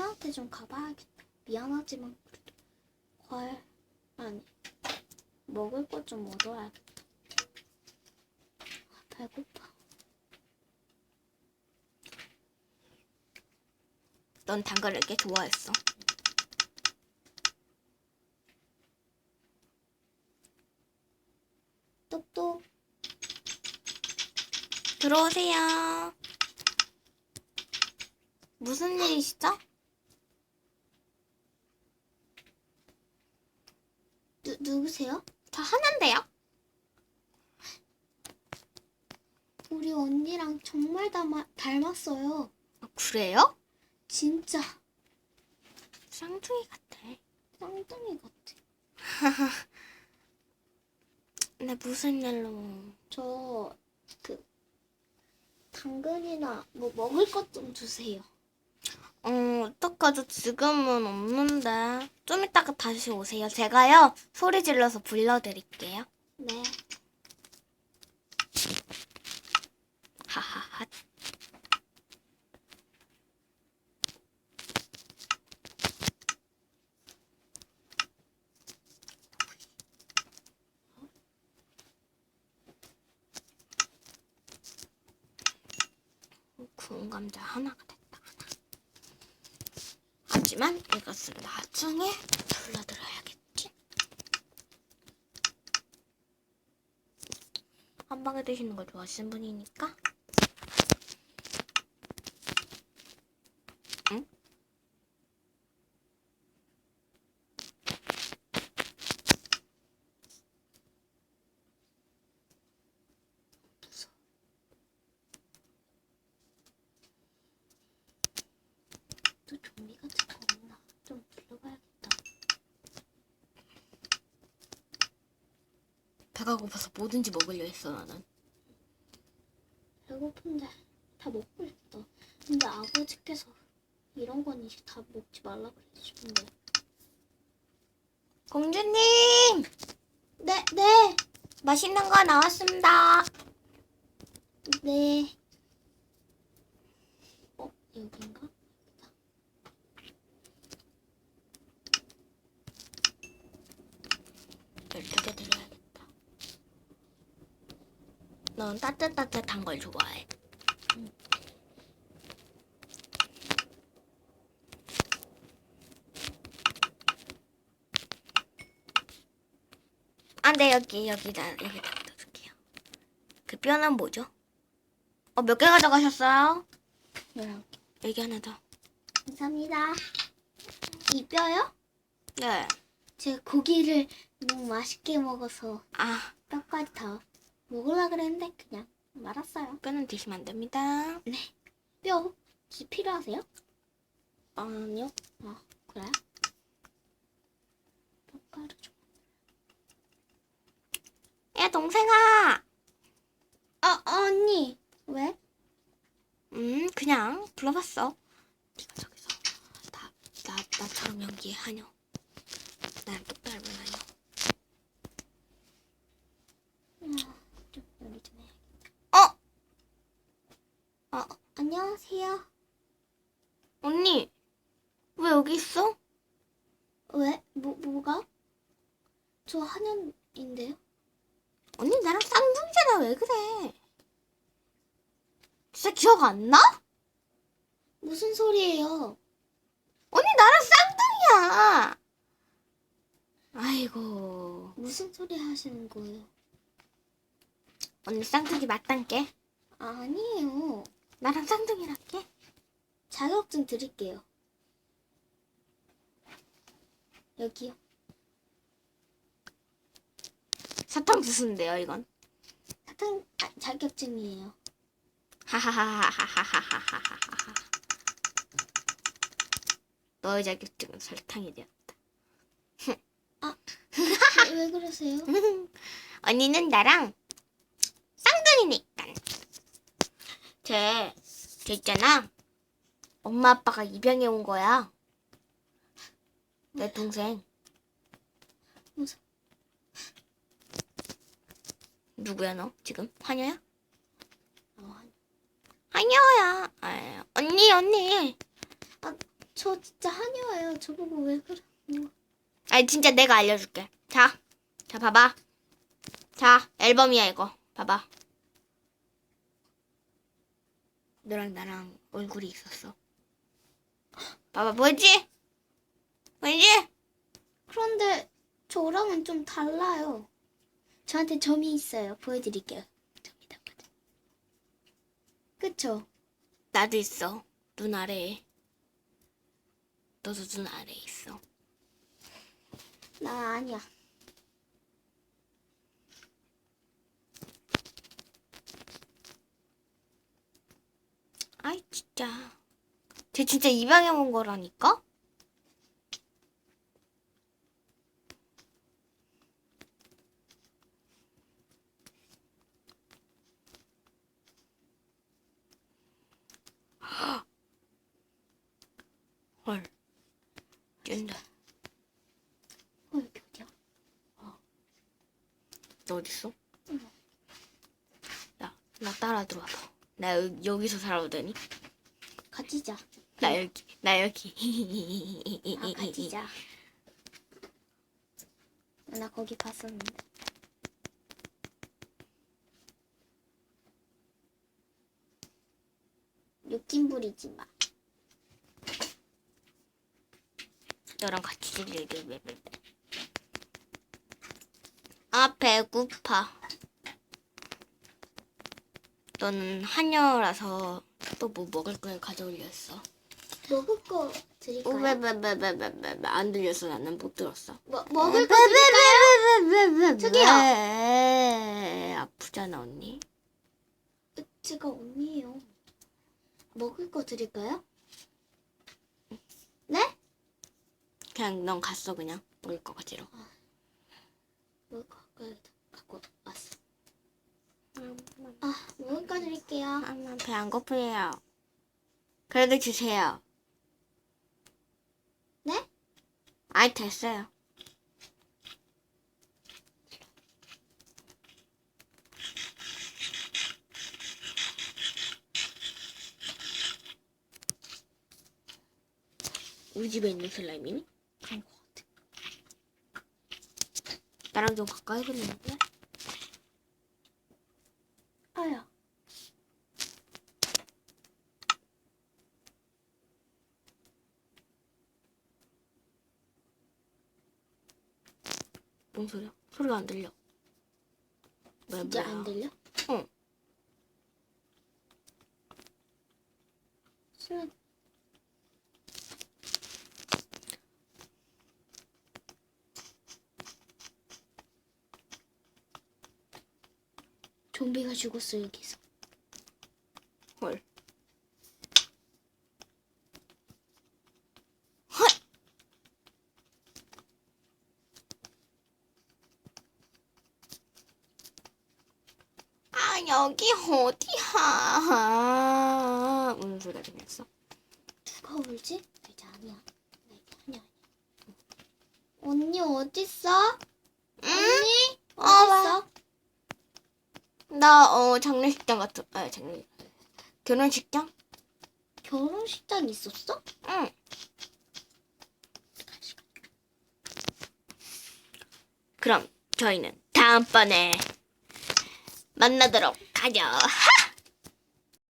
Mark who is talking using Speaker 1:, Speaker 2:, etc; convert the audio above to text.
Speaker 1: 한이한테 좀 가봐야겠다. 미안하지만 그래도 과일 아니 먹을 것 좀 얻어야겠다. 아, 배고파.
Speaker 2: 넌 당근을 꽤 좋아했어.
Speaker 1: 똑똑
Speaker 2: 들어오세요. 무슨 일이시죠?
Speaker 1: 누 누구세요?
Speaker 2: 저 하나인데요.
Speaker 1: 우리 언니랑 정말 닮아, 닮았어요.
Speaker 2: 아, 그래요?
Speaker 1: 진짜
Speaker 2: 쌍둥이 같아.
Speaker 1: 쌍둥이 같아.
Speaker 2: 근데 무슨 일로?
Speaker 1: 저 그 당근이나 뭐 먹을 것 좀 주세요.
Speaker 2: 어, 어떡하죠? 지금은 없는데. 좀 이따가 다시 오세요. 제가요, 소리 질러서 불러드릴게요.
Speaker 1: 네.
Speaker 2: 하하하. 구운 감자 하나가. 하지만 이것은 나중에 불러드려야겠지. 한 방에 드시는 걸 좋아하시는 분이니까.
Speaker 1: 좀비 같은 거 없나? 좀 불러봐야겠다.
Speaker 2: 배가 고파서 뭐든지 먹으려 했어 나는.
Speaker 1: 배고픈데 다 먹고 싶다. 근데 아버지께서 이런 건 이제 다 먹지 말라 그러시는데.
Speaker 2: 공주님
Speaker 1: 네, 네,
Speaker 2: 맛있는 거 나왔습니다.
Speaker 1: 네. 어, 여긴가?
Speaker 2: 열두 개 드려야겠다. 넌 따뜻따뜻한 걸 좋아해. 아, 네 여기 여기다 여기다 넣을게요. 그 뼈는 뭐죠? 어, 몇 개 가져가셨어요?
Speaker 1: 열한 개.
Speaker 2: 여기 하나 더.
Speaker 1: 감사합니다. 이 뼈요?
Speaker 2: 네.
Speaker 1: 제가 고기를 너무 맛있게 먹어서
Speaker 2: 아,
Speaker 1: 뼈까지 다 먹으려 그랬는데 그냥 말았어요.
Speaker 2: 뼈는 드시면 안 됩니다.
Speaker 1: 뼈 혹시 필요하세요?
Speaker 2: 아니요.
Speaker 1: 아, 그래요? 뼈가루 좀.
Speaker 2: 야, 동생아!
Speaker 1: 아, 언니. 왜?
Speaker 2: 음, 그냥 불러봤어. 네가 저기서 나, 나, 나처럼 연기해, 한여. 나랑 똑 닮은 한여.
Speaker 1: 아, 좀 요리 좀 해.
Speaker 2: 어?
Speaker 1: 어, 안녕하세요.
Speaker 2: 언니, 왜 여기 있어?
Speaker 1: 왜? 뭐, 뭐가? 저 한현인데요.
Speaker 2: 언니 나랑 쌍둥이잖아, 왜 그래? 진짜 기억 안 나?
Speaker 1: 무슨 소리예요?
Speaker 2: 언니 나랑 쌍둥이야! 아이고.
Speaker 1: 무슨 소리 하시는 거예요?
Speaker 2: 언니 쌍둥이 맞단께?
Speaker 1: 아니에요.
Speaker 2: 나랑 쌍둥이랄게?
Speaker 1: 자격증 드릴게요. 여기요.
Speaker 2: 사탕 주스인데요, 이건.
Speaker 1: 사탕 아, 자격증이에요.
Speaker 2: 하하하하하하하하하하. 너의 자격증은 설탕이 되었다.
Speaker 1: 왜, 왜 그러세요?
Speaker 2: 언니는 나랑 쌍둥이니까. 쟤, 쟤 있잖아. 엄마 아빠가 입양해 온 거야. 내 동생. 누구야 너 지금? 환여야?
Speaker 1: 어,
Speaker 2: 환여야. 아유, 언니 언니.
Speaker 1: 저 진짜 한여예요. 저보고 왜 그래?
Speaker 2: 아니 진짜 내가 알려줄게. 자, 자 봐봐. 자 앨범이야 이거. 봐봐. 너랑 나랑 얼굴이 있었어. 봐봐 보이지? 보이지?
Speaker 1: 그런데 저랑은 좀 달라요. 저한테 점이 있어요. 보여드릴게요. 점이다. 그쵸?
Speaker 2: 나도 있어. 눈 아래에. 너도 눈 아래에 있어.
Speaker 1: 나 아니야.
Speaker 2: 아이 진짜. 쟤 진짜 입양해 온 거라니까? 헐. 쩐다.
Speaker 1: 어, 여기 어디야?
Speaker 2: 너 어딨어? 나, 나 따라 들어와봐. 나 여, 여기서 살아오더니.
Speaker 1: 같이 자.
Speaker 2: 나 여기, 나 여기.
Speaker 1: 아, 같이 자. 나 거기 봤었는데. 욕심 부리지 마.
Speaker 2: 너랑 같이 왜왜 아 배고파. 너는 한여라서 또 뭐 먹을 걸 가져오려 했어.
Speaker 1: 먹을 거 드릴까요?
Speaker 2: 왜왜왜왜왜왜 안 들렸어 나는 못 들었어.
Speaker 1: 뭐, 먹을 거 드릴까요? 저기요.
Speaker 2: 왜? 아프잖아 언니.
Speaker 1: 제가 언니예요. 먹을 거 드릴까요? 네?
Speaker 2: 그냥 넌 갔어 그냥 먹을 거 가지러.
Speaker 1: 먹을 거 왔어. 아, 먹을 거 드릴게요.
Speaker 2: 엄마 배 안 고프해요. 그래도 주세요.
Speaker 1: 네?
Speaker 2: 아이 됐어요. 우리 집에 있는 슬라임이니?
Speaker 1: 그런 거 같아.
Speaker 2: 나랑 좀 가까이 그리는데?
Speaker 1: 아야.
Speaker 2: 뭔 소리야? 소리가 안 들려.
Speaker 1: 진짜
Speaker 2: 뭐야?
Speaker 1: 안 들려?
Speaker 2: 응.
Speaker 1: 슬 좀비가 죽었어 여기서.
Speaker 2: 헐. 아 여기 어디야? 무슨 소리가 들렸어?
Speaker 1: 누가 울지? 나 이제 아니야. 나 이제 아니야. 언니 어딨어? 언니
Speaker 2: 어,
Speaker 1: 어딨어?
Speaker 2: 나 어 장례식장 같은 아 장례 결혼식장?
Speaker 1: 결혼식장 있었어?
Speaker 2: 응. 그럼 저희는 다음번에 만나도록 하죠.